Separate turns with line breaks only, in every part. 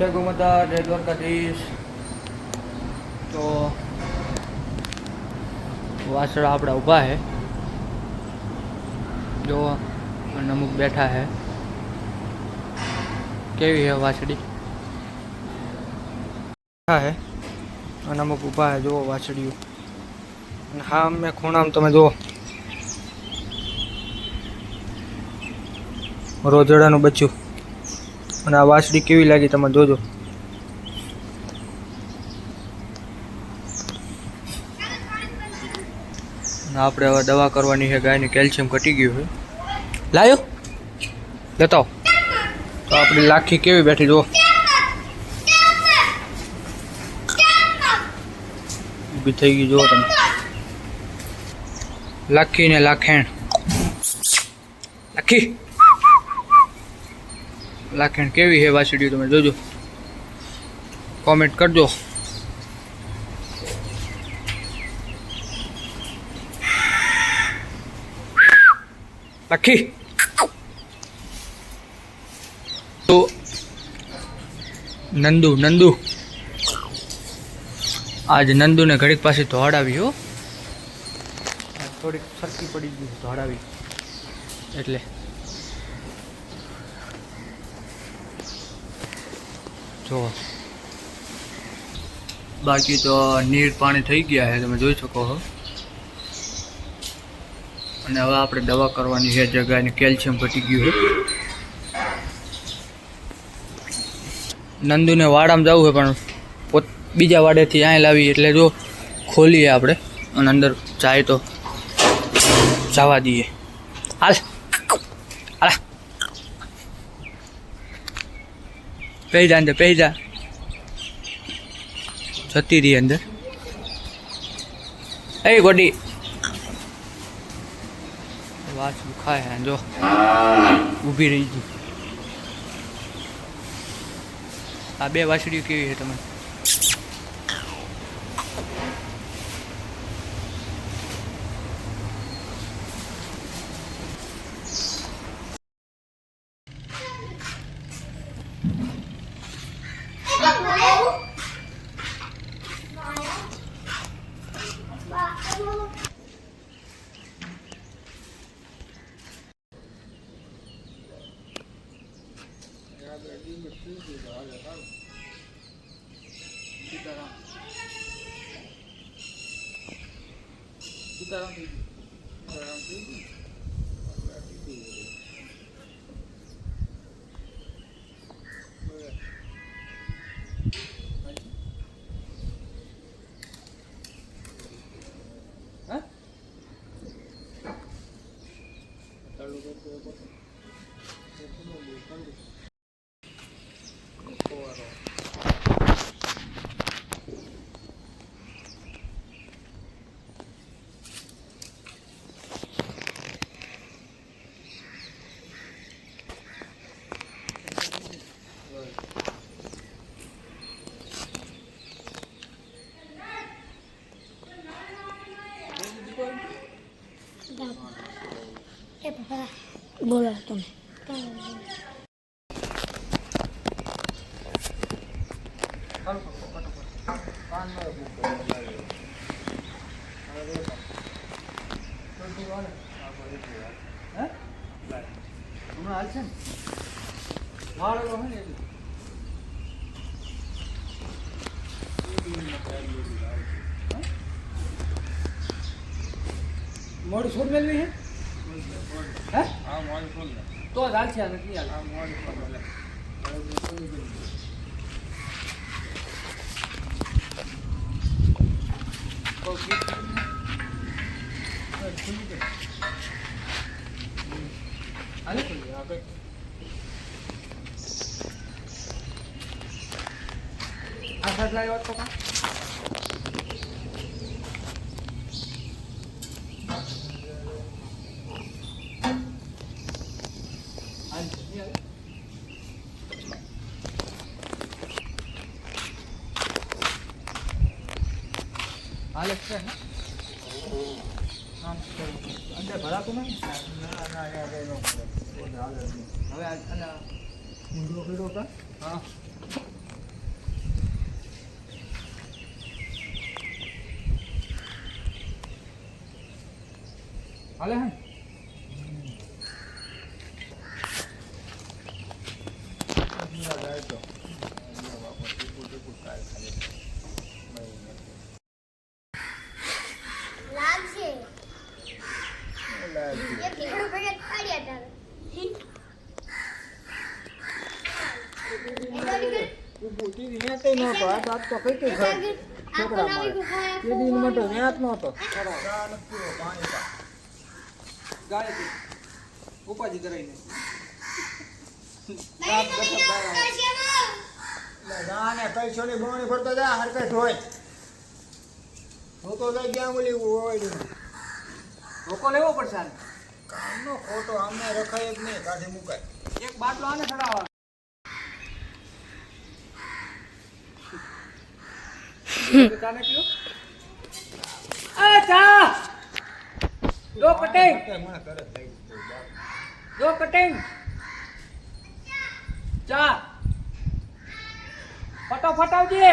જય ગોમાતા, જય દ્વારકાધીશ. તો વાસળા આપણા ઊભા છે જો, અને અમુક બેઠા છે કેવી છે વાછડી હા હે, અને અમુક ઊભા છે જુઓ વાછડીઓ હા મેં ખૂણામાં, તમે જુઓ. રોજડાનું બચ્ચું અને આ વાછડી કેવી લાગી તમે જોજો. આપણે હવે દવા કરવાની છે, ગાયને કેલ્શિયમ ઘટી ગયું છે. લાયો. લેતા તો આપણી લાખી કેવી બેઠી, જુઓ. ઊભી થઈ ગઈ, જુઓ તમે. લાખી ને લાખેણ. લાખી. લાખેણ કેવી છે વાછડીઓ તમે જોજો. કોમેન્ટ કરજો. લખી. તો નંદુ નંદુ. આજ નંદુને ઘડીક પાસે ધોડાવી હો. થોડીક સરકી પડી ગઈ ધોડાવી એટલે જો બાકી તો નીર પાણી થઈ ગયા છે, તમે જોઈ શકો છો. અને હવે આપણે દવા કરવાની છે જગાને કેલ્શિયમ ઘટી ગયું છે. નંદુને વાડામાં જવું છે, પણ પોત બીજા વાડેથી અહીં લાવી, એટલે જો ખોલીએ આપણે, અને અંદર જાય તો જવા દઈએ. હાલ. પહેરી અંદર પહેરી જતી રહી અંદર. એ ગોડી. વાસ દુખાય હે, જો. ઊભી રહી ગઈ. આ બે વાછડીઓ કેવી છે તમે
એ પપ્પા બોલો તમે
હમણાં હાલશે ને વાળેલો હોય ને એટલે મોડું છોડ મેળવી હે હે? તો જ હાલશે આ નથી હાલ? હાલે આ સાઈડ લાવ્યો તો કા? અંદર ભરાતું નહીં હવે ઊંડો કર્યો હતા હા હાલે હા? ઉપાધિ કરાઈને
કઈ બોણી ફરતો હોય હું તો ગયા ઓલી ઓયડી
રોકો લેવો પડશે આને.
કામનો ખોટો આમને રખાય જ નહીં કાઢે મુકાય.
એક બાટલો આને ચડાવવાનો કાને પીઓ
મને કરે થઈ ગયું બાપ.
ચા ફટાફટ આવજે.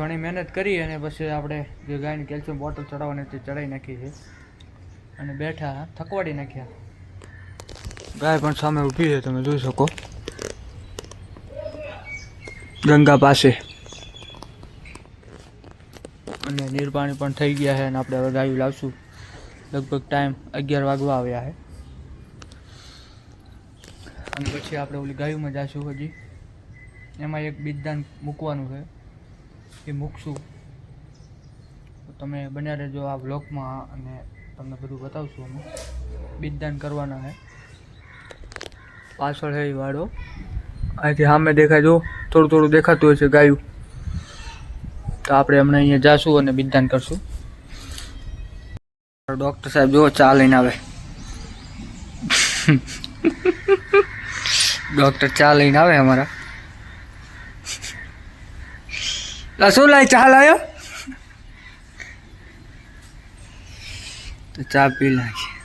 ઘણી મહેનત કરી અને પછી આપણે જે ગાયની કેલ્શિયમ બોટલ ચડાવવાની તે ચડાવી નાખી છે. અને બેઠા થકવાડી નાખ્યા. ગાય પણ સામે ઊભી છે, તમે જોઈ શકો. ગંગા પાસે. અને નીરપાણી પણ થઈ ગયા છે અને આપણે હવે ગાયું લાવશું. લગભગ ટાઈમ અગિયાર વાગવા આવ્યા છે. અને પછી આપણે ઓલી ગાયુંમાં જઈશું હજી. એમાં એક બીજદાન મૂકવાનું છે. એ મૂકશું. તો તમે બન્યા રહેજો આ બ્લોગમાં અને તમને બધું બતાવશું અમે. બીજદાન કરવાના છે પાછળ એ વાળો અહીંથી સામે દેખાય જો, થોડું થોડું દેખાતું હોય છે ગાયું. તો આપણે હમણાં અહીંયા જાશું અને બીજદાન કરશું. ડૉક્ટર સાહેબ જો ચા લઈને આવે. ડૉક્ટર ચા લઈને આવે અમારા. શું લાય? ચા લાયો? તો ચા પી નાખી.